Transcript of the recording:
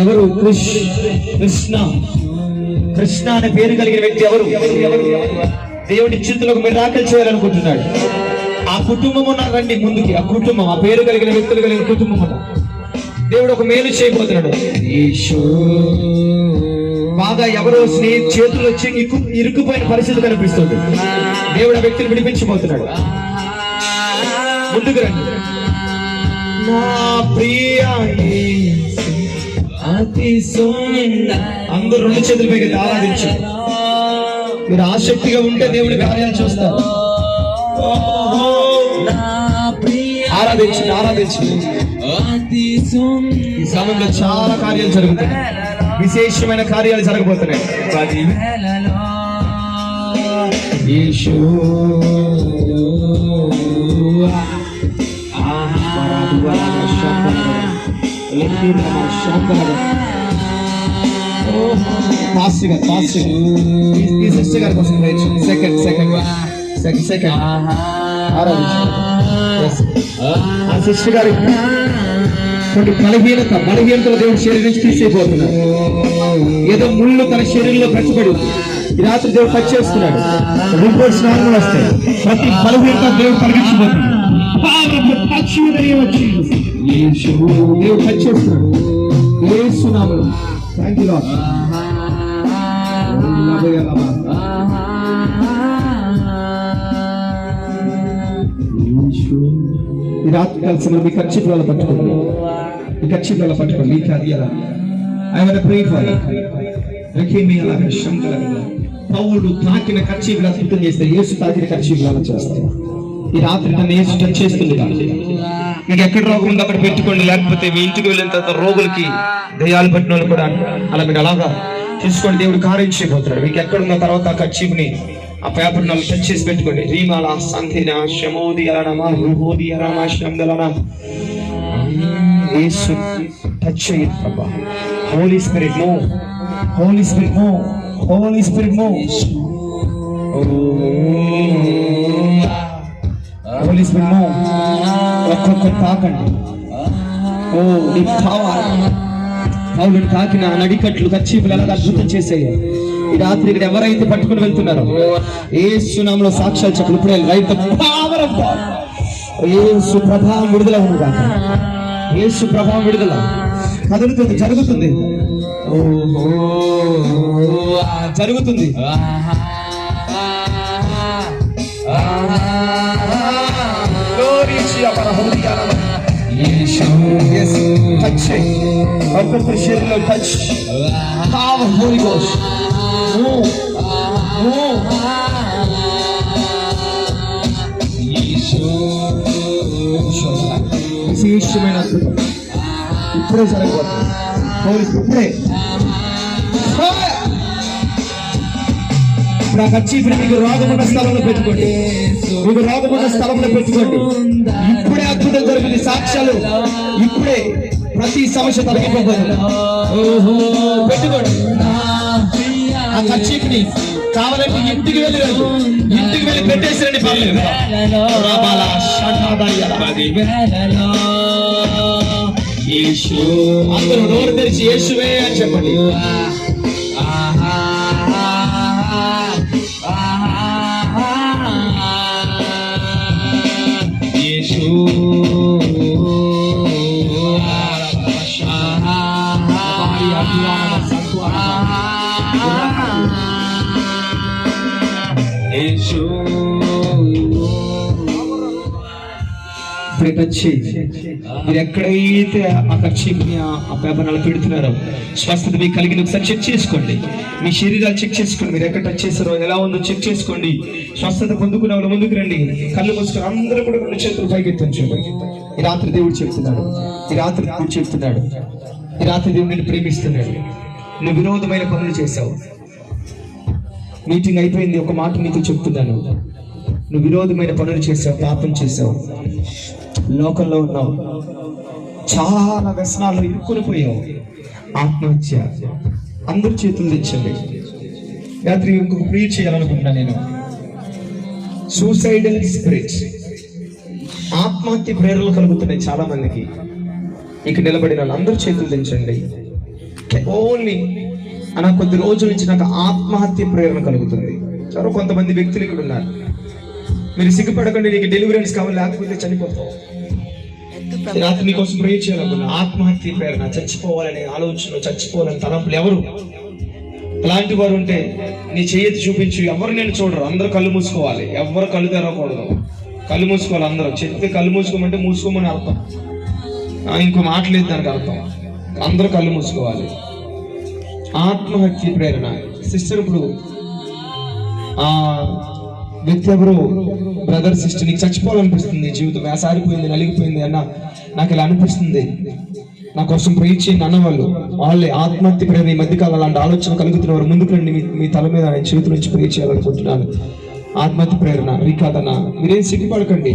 ఎవరు? కృష్ కృష్ణ. కృష్ణ అనే పేరు కలిగిన వ్యక్తి ఎవరు? దేవుడి చింతలకు మీరు రాకలు చేయాలనుకుంటున్నాడు. ఆ కుటుంబం ఉన్న రండి ముందుకి. ఆ కుటుంబం ఆ పేరు కలిగిన వ్యక్తులు కలిగిన కుటుంబం ఉన్నారు దేవుడు ఒక మేలు చేయబోతున్నాడు. బాగా ఎవరో స్నేహి చేతులు వచ్చి ఇరుకు ఇరుక్కుపోయిన పరిస్థితి కనిపిస్తుంది. దేవుడు వ్యక్తిని విడిపించబోతున్నాడు. ముందుకు రండి. నా ప్రియ అందరూ రెండు చేతులు పైకి ఆరాధించు మీరు ఆసక్తిగా ఉంటే దేవుడి కార్యాలు చూస్తారు. ఆరాధించండి ఆరాధించండి ఈ సమయంలో చాలా కార్యాలు జరుగుతున్నాయి. విశేషమైన కార్యాలు జరగబోతున్నాయి. యేసు ఫాస్ట్గా ఫాస్ట్ ఈ సిస్టర్ గారి కోసం సెకండ్ సెకండ్ సెకండ్ సెకండ్ ఆ సిస్టర్ గారి కొన్ని బలహీనత బలహీనతలు దేవుడు శరీరం నుంచి తీసేయబోతున్నాడు. ఏదో ముళ్ళు తన శరీరంలో ఉంది. ఈ రాత్రి దేవుడు టచ్ చేస్తున్నాడు. రిపోర్ట్స్ నార్మల్ వస్తాయి. ప్రతి బలహీనత దేవుడు Jesus. దేవుడు టచ్ చేస్తున్నాడు. థ్యాంక్ యూ ఈ రాత్రి కలిసి మీ ఖర్చు పట్టుకోండి. ఈ ఖర్చు పట్టుకోండి. అది కార్యాల ఐ వాంట్ ప్రే ఫర్ రకీమి అలాగే శంకర పౌరుడు తాకిన ఖర్చు అద్భుతం చేస్తే యేసు తాకిన ఖర్చు చేస్తాడు. ఈ రాత్రి నన్ను యేసు టచ్ చేస్తుంది కాబట్టి. మీకు ఎక్కడ రోగం ఉందో అక్కడ పెట్టుకోండి. లేకపోతే మీ ఇంటికి వెళ్ళిన తర్వాత రోగులకి దయాలు పట్టిన వాళ్ళు కూడా అలా మీరు అలాగా తీసుకోండి దేవుడు కార్యం చేయబోతున్నాడు. మీకు ఎక్కడ ఉన్న తర్వాత ఆ కచ్చిప్ని ఆ పేపర్ నన్ను టచ్ చేసి పెట్టుకోండి. రీమాల సంధిన శమోది అలనమా రుహోది అలమా శందలనా యేసు టచ్ చేయి ప్రభా. Holy spirit move holy spirit move holy spirit move holy spirit move ఒక్కొక్కరు తాకండి. ఓ నీకు కావాలి. పౌరుడు తాకిన ఆ నడికట్లు కచ్చీపులు ఎలా అద్భుతం చేసేయాలి ఈ రాత్రి ఇక్కడ ఎవరైతే పట్టుకుని వెళ్తున్నారో ఏ సునామలో సాక్ష్యాలు చెప్పలు ఇప్పుడే రైట్ పవర్ ఆఫ్ గాడ్ ఏసు ప్రభావం విడుదల ఉంది కాక ఏసు ప్రభావం విడుదల. కదులుతుంది జరుగుతుంది. జరుగుతుంది. ఒక్కొక్కరి శరీరంలో టచ్ Power Holy Ghost. ఇప్పుడే Holy ఇప్పుడే. ఇప్పుడు ఆ ఇప్పుడు మీకు రోగమున్న స్థలంలో పెట్టుకోండి మీకు రోగమున్న స్థలంలో పెట్టుకోండి ఇప్పుడే అద్భుతం జరుగుతుంది సాక్ష్యాలు ఇప్పుడే ప్రతి సమస్య తొలగిపోతుంది పెట్టుకోండి ఆ కచ్చిప్ని కావాలంటే ఇంటికి వెళ్ళి రండి. ఇంటికి వెళ్ళి పెట్టేసిరండి పర్లేదు రాబాల, షటాదాయాల. యేసు అందరూ నోరు తెరిచి యేసువే అని చెప్పండి యేసు యేసు వచ్చి మీరు ఎక్కడైతే ఆ కక్షిని ఆ పేపర్ అలా పెడుతున్నారో స్వస్థత మీకు కలిగిన ఒకసారి చెక్ చేసుకోండి. మీ శరీరాలు చెక్ చేసుకోండి. మీరు ఎక్కడ టచ్ చేస్తారో ఎలా ఉందో చెక్ చేసుకోండి. స్వస్థత పొందుకునే వాళ్ళు ముందుకు రండి. కళ్ళు మూసుకొని అందరూ కూడా రెండు చేతులు పైకెత్తించండి ఈ రాత్రి దేవుడు చెప్తున్నాడు. ఈ రాత్రి దేవుడు చెప్తున్నాడు. ఈ రాత్రి దేవుడిని ప్రేమిస్తున్నాడు. నువ్వు వినోదమైన పనులు చేశావు. మీటింగ్ అయిపోయింది. ఒక మాట నీతో చెప్తున్నాను. నువ్వు విరోధమైన పనులు చేసావు పాపం చేసావు లోకంలో ఉన్నావు. చాలా వ్యసనాలు ఇరుక్కునిపోయావు. ఆత్మహత్య అందరి చేతులు తెచ్చండి రాత్రి ఇంకొక ప్రీచ్ చేయాలనుకుంటున్నా నేను. సూసైడల్ స్పిరిట్ ఆత్మహత్య ప్రేరణలు కలుగుతున్నాయి చాలా మందికి ఇక నిలబడిన వాళ్ళందరూ చేతులు దించండి ఓన్లీ అన్న కొద్ది రోజుల నుంచి నాకు ఆత్మహత్య ప్రేరణ కలుగుతుంది. చాలా కొంతమంది వ్యక్తులు ఇక్కడ ఉన్నారు. మీరు సిగ్గుపడకండి నీకు డెలివరీస్ కావాలి లేకపోతే చనిపోతావు. రాత్రి నీకోసం ప్రే చేయాలనుకున్నా ఆత్మహత్య ప్రేరణ చచ్చిపోవాలనే ఆలోచన చచ్చిపోవాలని తలంపులు ఎవరు? అలాంటి వారు ఉంటే నీ చేయెత్తి చూపించు. ఎవరు నేను చూడరు. అందరూ కళ్ళు మూసుకోవాలి. ఎవరు కళ్ళు తెరవకూడదు. కళ్ళు మూసుకోవాలి అందరూ. చెప్తే కళ్ళు మూసుకోమంటే మూసుకోమని అర్థం. ఆ, ఇంకో మాట లేదు దానికి అర్థం. అందరూ కళ్ళు మూసుకోవాలి. ఆత్మహత్య ప్రేరణ. సిస్టర్ ఇప్పుడు ఆ వ్యక్తి బ్రదర్ సిస్టర్ నీకు చచ్చిపోవాలనిపిస్తుంది జీవితం వేసారిపోయింది నలిగిపోయింది అన్న నాకు ఇలా అనిపిస్తుంది. నా కోసం ప్రేర్ చేయండి అన్నవాళ్ళు వాళ్ళే. ఆత్మహత్య ప్రేరణ ఈ మధ్యకాలం అలాంటి ఆలోచన కలుగుతున్న వారు ముందుకు రండి మీ మీ తల మీద నేను చేతుల నుంచి ప్రేర్ చేయాలనుకుంటున్నాను. ఆత్మహత్య ప్రేరణ రికాదన మీరేం సిగ్గుపడకండి.